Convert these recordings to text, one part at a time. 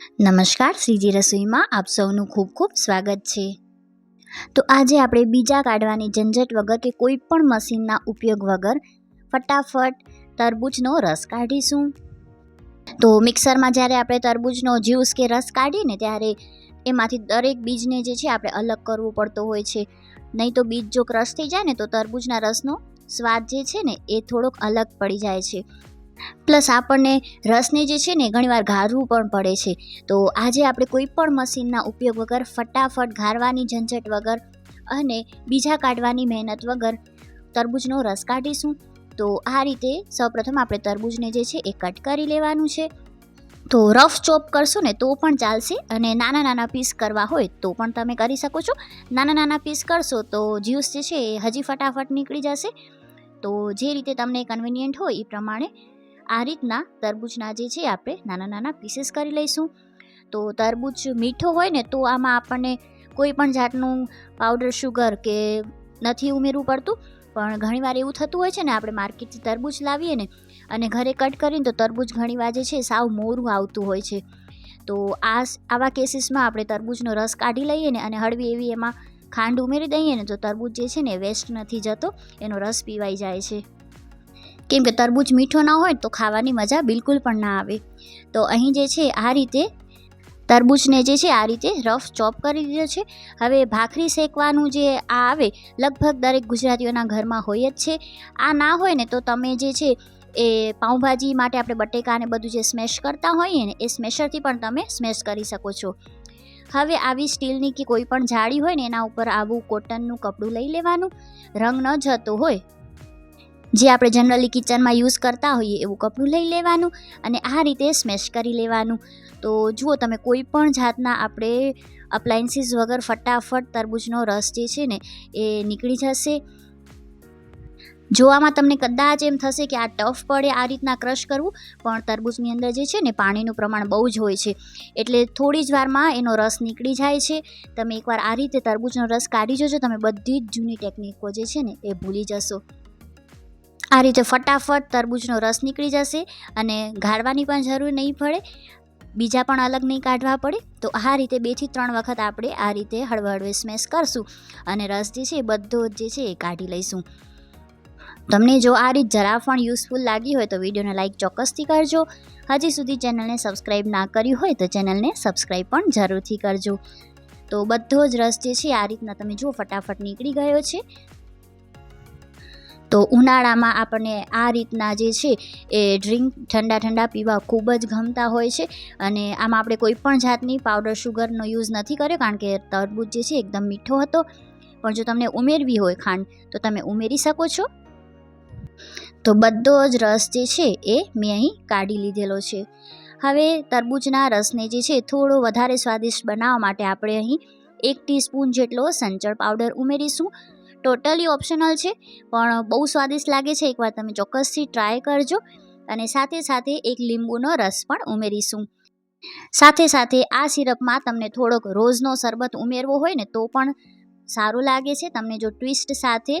નમસ્કાર, શ્રીજી રસોઈમાં આપ સૌનું ખૂબ ખૂબ સ્વાગત છે. તો આજે આપણે બીજા કાઢવાની ઝંઝટ વગર કે કોઈ પણ મશીનના ઉપયોગ વગર ફટાફટ તરબૂચનો રસ કાઢીશું. તો મિક્સરમાં જ્યારે આપણે તરબૂચનો જ્યુસ કે રસ કાઢીએ ને ત્યારે એમાંથી દરેક બીજને જે છે આપણે અલગ કરવું પડતો હોય છે. નહીં તો બીજ જો ક્રશ થઈ જાય ને તો તરબૂચના રસનો સ્વાદ જે છે ને એ થોડોક અલગ પડી જાય છે. પ્લસ આપણને રસને જે છે ને ઘણીવાર ગાળવું પણ પડે છે. તો આજે આપણે કોઈ પણ મશીનના ઉપયોગ વગર ફટાફટ ગાળવાની ઝંઝટ વગર અને બીજા કાઢવાની મહેનત વગર તરબૂચનો રસ કાઢીશું. તો આ રીતે સૌપ્રથમ આપણે તરબૂચને જે છે એ કટ કરી લેવાનું છે. તો રફ ચોપ કરશો ને તો પણ ચાલશે અને નાના નાના પીસ કરવા હોય તો પણ તમે કરી શકો છો. નાના નાના પીસ કરશો તો જ્યુસ જે છે એ હજી ફટાફટ નીકળી જશે. તો જે રીતે તમને કન્વિનિયન્ટ હોય એ પ્રમાણે આ રીતના તરબૂચના જે છે આપણે નાના નાના પીસીસ કરી લઈશું. તો તરબૂચ મીઠો હોય ને તો આમાં આપણને કોઈ પણ જાતનું પાવડર શુગર કે નથી ઉમેરવું પડતું. પણ ઘણીવાર એવું થતું હોય છે ને આપણે માર્કેટથી તરબૂચ લાવીએ ને અને ઘરે કટ કરીને તો તરબૂચ ઘણીવાર જે છે સાવ મોરું આવતું હોય છે. તો આ આવા કેસીસમાં આપણે તરબૂચનો રસ કાઢી લઈએ ને અને હળવી એવી એમાં ખાંડ ઉમેરી દઈએ ને તો તરબૂચ જે છે ને વેસ્ટ નથી જતો, એનો રસ પીવાઈ જાય છે. કેમ કે તરબૂચ મીઠો ના હોય તો ખાવાની મજા બિલકુલ પણ ના આવે. તો અહીં જે છે, આ રીતે તરબૂચને જે છે, આ રીતે રફ ચોપ કરી દીધો છે. હવે ભાખરી શેકવાનું જે આ આવે, લગભગ દરેક ગુજરાતીઓના ઘરમાં હોય જ છે. આ ના હોય ને તો તમે જે છે, એ પાઉંભાજી માટે આપણે બટેકાને બધું જે સ્મેશ કરતા હોઈએ ને, એ સ્મેશરથી પણ તમે સ્મેશ કરી શકો છો. હવે આવી સ્ટીલની કે કોઈ પણ જાળી હોય ને, એના ઉપર આવું કોટનનું કપડું લઈ લેવાનું. રંગ ન જતો હોય જે આપણે જનરલી કિચનમાં યુઝ કરતા હોઈએ એવું કપડું લઈ લેવાનું અને આ રીતે સ્મેશ કરી લેવાનું. તો જુઓ તમે, કોઈ પણ જાતના આપણે અપ્લાયન્સીસ વગર ફટાફટ તરબૂચનો રસ જે છે ને, એ નીકળી જશે. જોવામાં તમને કદાચ એમ થશે કે આ ટફ પડે આ રીતના ક્રશ કરવું, પણ તરબૂચની અંદર જે છે ને, પાણીનું પ્રમાણ બહુ જ હોય છે. એટલે થોડી જ વારમાં એનો રસ નીકળી જાય છે. તમે એકવાર આ રીતે તરબૂચનો રસ કાઢી જોજો, તમે બધી જ જૂની ટેકનિકો જે છે ને, એ ભૂલી જશો. આ રીતે ફટાફટ તરબૂચનો રસ નીકળી જશે અને ગાળવાની પણ જરૂર નહીં પડે, બીજા પણ અલગ નહીં કાઢવા પડે. તો આ રીતે બેથી ત્રણ વખત આપણે આ રીતે હળવે હળવે સ્મેશ કરશું અને રસ જે છે એ બધો જે છે એ કાઢી લઈશું. તમને જો આ રીત જરા પણ યુઝફુલ લાગી હોય તો વિડીયોને લાઇક ચોક્કસથી કરજો. હજી સુધી ચેનલને સબસ્ક્રાઈબ ના કરી હોય તો ચેનલને સબસ્ક્રાઈબ પણ જરૂરથી કરજો. તો બધો જ રસ જે છે આ રીતના તમે જુઓ ફટાફટ નીકળી ગયો છે. તો ઉનાળામાં આપણને આ રીતના જે છે એ ડ્રિંક ઠંડા ઠંડા પીવા ખૂબ જ ગમતા હોય છે અને આમાં આપણે કોઈ પણ જાતની પાવડર શુગરનો યુઝ નથી કર્યો કારણ કે તરબૂચ જે છે એકદમ મીઠો હતો. પણ જો તમને ઉમેરવી હોય ખાંડ, તો તમે ઉમેરી શકો છો. તો બધો જ રસ જે છે એ મેં અહીં કાઢી લીધેલો છે. હવે તરબૂચના રસને જે છે થોડો વધારે સ્વાદિષ્ટ બનાવવા માટે આપણે અહીં એક ટીસ્પૂન જેટલો સંચળ પાવડર ઉમેરીશું. ટોટલી ઓપ્શનલ છે, પણ બહુ સ્વાદિષ્ટ લાગે છે. એકવાર તમે ચોક્કસથી ટ્રાય કરજો અને સાથે સાથે એક લીંબુનો રસ પણ ઉમેરીશું. સાથે સાથે આ સિરપમાં તમને થોડોક રોઝનો શરબત ઉમેરવો હોય ને, તો પણ સારું લાગે છે. તમને જો ટ્વિસ્ટ સાથે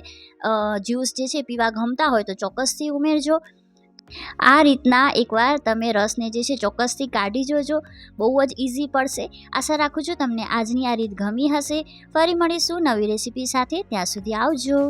જ્યુસ જે છે પીવા ગમતા હોય તો ચોક્કસથી ઉમેરજો. આ રીતના એકવાર તમે રસને જે છે ચોક્કસથી કાઢી જોજો. બહુ જ ઇઝી પડશે. આશા રાખું છું તમને આજની આ રીત ગમી હશે. ફરી મળીશું નવી રેસીપી સાથે. ત્યાં સુધી આવજો.